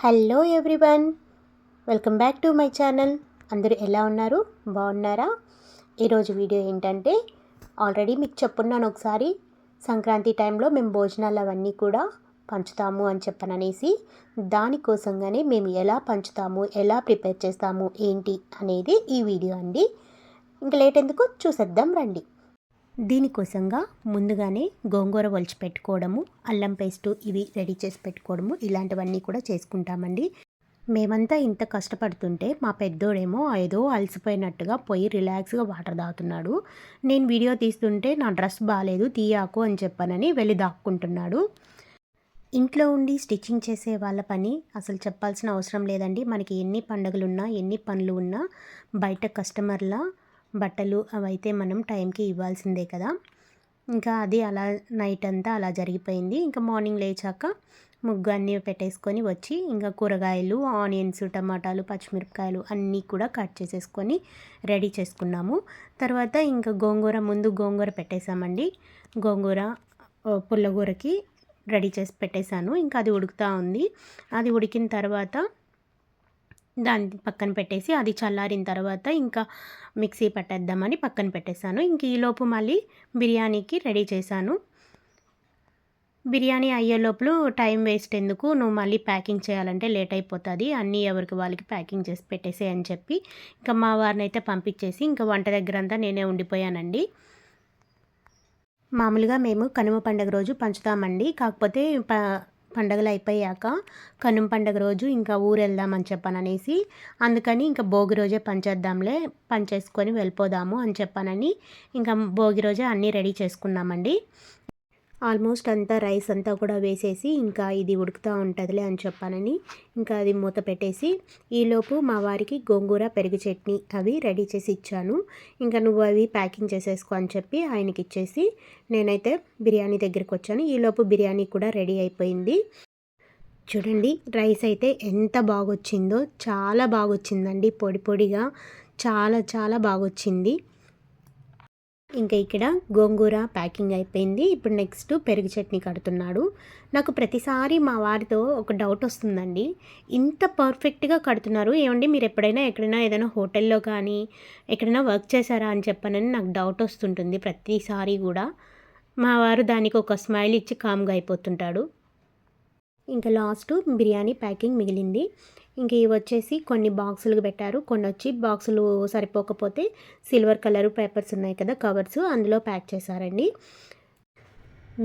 Hello everyone welcome back to my channel. అందరూ ఎలా ఉన్నారు? బాగున్నారా? ఈరోజు వీడియో ఏంటంటే ఆల్రెడీ మీకు చెప్పున్నాను ఒకసారి సంక్రాంతి టైంలో మేము భోజనాలు అవన్నీ కూడా పంచుతాము అని చెప్పననేసి దానికోసంగానే మేము ఎలా పంచుతాము ఎలా ప్రిపేర్ చేస్తాము ఏంటి అనేది ఈ వీడియో అండి. ఇంకా లేట్ ఎందుకు చూసేద్దాం రండి. దీనికోసంగా ముందుగానే గోంగూర ఒలిచి పెట్టుకోవడము అల్లం పేస్టు ఇవి రెడీ చేసి పెట్టుకోవడము ఇలాంటివన్నీ కూడా చేసుకుంటామండి. మేమంతా ఇంత కష్టపడుతుంటే మా పెద్దోడేమో ఏదో అలసిపోయినట్టుగా పోయి రిలాక్స్గా వాటర్ తాగుతున్నాడు. నేను వీడియో తీస్తుంటే నా డ్రెస్ బాగాలేదు తీయాకు అని చెప్పానని వెళ్ళి దాక్కుంటున్నాడు. ఇంట్లో ఉండి స్టిచ్చింగ్ చేసే వాళ్ళ పని అసలు చెప్పాల్సిన అవసరం లేదండి. మనకి ఎన్ని పండుగలున్నా ఎన్ని పనులు ఉన్నా బయట కస్టమర్ల బట్టలు అవైతే మనం టైంకి ఇవ్వాల్సిందే కదా. ఇంకా అది అలా నైట్ అంతా అలా జరిగిపోయింది. ఇంకా మార్నింగ్ లేచాక ముగ్గు అన్నీ పెట్టేసుకొని వచ్చి ఇంకా కూరగాయలు ఆనియన్స్ టమాటాలు పచ్చిమిరపకాయలు అన్నీ కూడా కట్ చేసేసుకొని రెడీ చేసుకున్నాము. తర్వాత ఇంకా గోంగూర ముందు గోంగూర పెట్టేశామండి. గోంగూర పుల్లగూరకి రెడీ చేసి పెట్టేశాను. ఇంకా అది ఉడుకుతూ ఉంది. అది ఉడికిన తర్వాత దాన్ని పక్కన పెట్టేసి అది చల్లారిన తర్వాత ఇంకా మిక్సీ పట్టేద్దామని పక్కన పెట్టేశాను. ఇంక ఈలోపు మళ్ళీ బిర్యానీకి రెడీ చేశాను. బిర్యానీ అయ్యే లోపల టైం వేస్ట్ ఎందుకు? నువ్వు మళ్ళీ ప్యాకింగ్ చేయాలంటే లేట్ అయిపోతుంది. అన్నీ ఎవరికి వాళ్ళకి ప్యాకింగ్ చేసి పెట్టేసే అని చెప్పి ఇంకా మా వారిని అయితే పంపించేసి ఇంకా వంట దగ్గర అంతా నేనే ఉండిపోయానండి. మామూలుగా మేము కనుమ పండుగ రోజు పంచుతామండి. కాకపోతే పండగలు అయిపోయాక కనుమ పండగ రోజు ఇంకా ఊరు వెళ్దామని చెప్పాననేసి అందుకని ఇంకా భోగి రోజే పంచేద్దాంలే పంచేసుకొని వెళ్ళిపోదాము అని చెప్పానని ఇంకా భోగి రోజే అన్నీ రెడీ చేసుకున్నామండి. ఆల్మోస్ట్ అంతా రైస్ అంతా కూడా వేసేసి ఇంకా ఇది ఉడుకుతూ ఉంటుందిలే అని చెప్పానని ఇంకా అది మూత పెట్టేసి ఈలోపు మా వారికి గోంగూర పెరుగు చట్నీ అవి రెడీ చేసి ఇచ్చాను. ఇంకా నువ్వు అవి ప్యాకింగ్ చేసేసుకో అని చెప్పి ఆయనకి ఇచ్చేసి నేనైతే బిర్యానీ దగ్గరికి వచ్చాను. ఈలోపు బిర్యానీ కూడా రెడీ అయిపోయింది. చూడండి రైస్ అయితే ఎంత బాగొచ్చిందో చాలా బాగొచ్చిందండి పొడి పొడిగా చాలా చాలా బాగొచ్చింది. ఇంకా ఇక్కడ గోంగూర ప్యాకింగ్ అయిపోయింది. ఇప్పుడు నెక్స్ట్ పెరుగు చట్నీ కడుతున్నాడు. నాకు ప్రతిసారి మా వారితో ఒక డౌట్ వస్తుందండి. ఇంత పర్ఫెక్ట్గా కడుతున్నారు. ఏమండి మీరు ఎప్పుడైనా ఎక్కడైనా ఏదైనా హోటల్లో కానీ ఎక్కడైనా వర్క్ చేశారా అని చెప్పనని నాకు డౌట్ వస్తుంటుంది ప్రతిసారి కూడా. మా వారు దానికి ఒక స్మైల్ ఇచ్చి కామ్గా అయిపోతుంటాడు. ఇంకా లాస్ట్ బిర్యానీ ప్యాకింగ్ మిగిలింది. ఇంక ఇవి వచ్చేసి కొన్ని బాక్సులు పెట్టారు. కొన్ని వచ్చి బాక్సులు సరిపోకపోతే సిల్వర్ కలర్ పేపర్స్ ఉన్నాయి కదా కవర్స్ అందులో ప్యాక్ చేశారండి.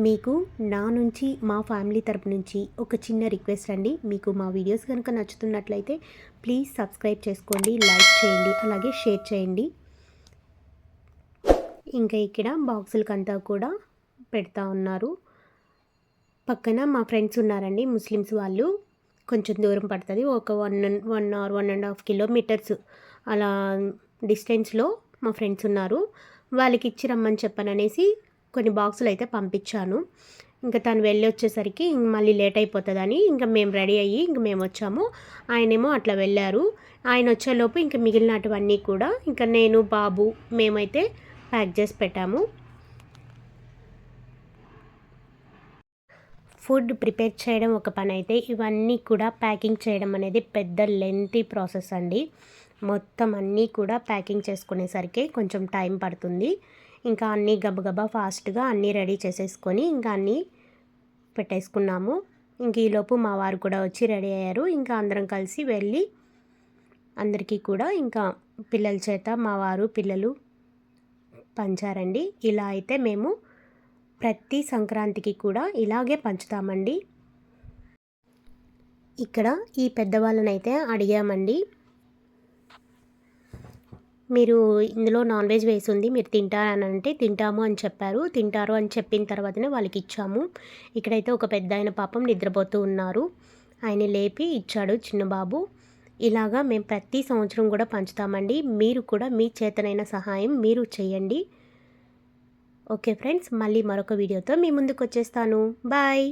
మీకు నా నుంచి మా ఫ్యామిలీ తరపు నుంచి ఒక చిన్న రిక్వెస్ట్ అండి. మీకు మా వీడియోస్ కనుక నచ్చుతున్నట్లయితే ప్లీజ్ సబ్స్క్రైబ్ చేసుకోండి లైక్ చేయండి అలాగే షేర్ చేయండి. ఇంకా ఇక్కడ బాక్సులకంతా కూడా పెడతా ఉన్నారు. పక్కన మా ఫ్రెండ్స్ ఉన్నారండి ముస్లిమ్స్ వాళ్ళు. కొంచెం దూరం పడుతుంది. ఒక one one hour one and half kilometres అలా డిస్టెన్స్లో మా ఫ్రెండ్స్ ఉన్నారు. వాళ్ళకి ఇచ్చి రమ్మని చెప్పాను అనేసి కొన్ని బాక్సులు అయితే పంపించాను. ఇంకా తను వెళ్ళి వచ్చేసరికి మళ్ళీ లేట్ అయిపోతుందని ఇంకా మేము రెడీ అయ్యి ఇంక మేము వచ్చాము. ఆయనేమో అట్లా వెళ్ళారు. ఆయన వచ్చేలోపు ఇంకా మిగిలినటువన్నీ కూడా ఇంకా నేను బాబు మేమైతే ప్యాక్ చేసి పెట్టాము. ఫుడ్ ప్రిపేర్ చేయడం ఒక పని అయితే ఇవన్నీ కూడా ప్యాకింగ్ చేయడం అనేది పెద్ద లెంతీ ప్రాసెస్ అండి. మొత్తం అన్నీ కూడా ప్యాకింగ్ చేసుకునేసరికి కొంచెం టైం పడుతుంది. ఇంకా అన్నీ గబగబా ఫాస్ట్గా అన్నీ రెడీ చేసేసుకొని ఇంకా అన్నీ పెట్టేసుకున్నాము. ఇంక ఈలోపు మా వారు కూడా వచ్చి రెడీ అయ్యారు. ఇంకా అందరం కలిసి వెళ్ళి అందరికీ కూడా ఇంకా పిల్లల చేత మా వారు పిల్లలు పంచారండి. ఇలా అయితే మేము ప్రతి సంక్రాంతికి కూడా ఇలాగే పంచుతామండి. ఇక్కడ ఈ పెద్దవాళ్ళనైతే అడిగామండి. మీరు ఇందులో నాన్ వెజ్ వేసి ఉంది మీరు తింటారని అంటే తింటాము అని చెప్పారు. తింటారు అని చెప్పిన తర్వాతనే వాళ్ళకి ఇచ్చాము ఇక్కడైతే ఒక పెద్ద ఆయన పాపం నిద్రపోతూ ఉన్నారు. ఆయన లేపి ఇచ్చాడు చిన్నబాబు. ఇలాగా మేము ప్రతి సంవత్సరం కూడా పంచుతామండి. మీరు కూడా మీ చేతనైన సహాయం మీరు చేయండి. ఓకే ఫ్రెండ్స్ మళ్ళీ మరొక వీడియోతో మీ ముందుకు వచ్చేస్తాను బాయ్!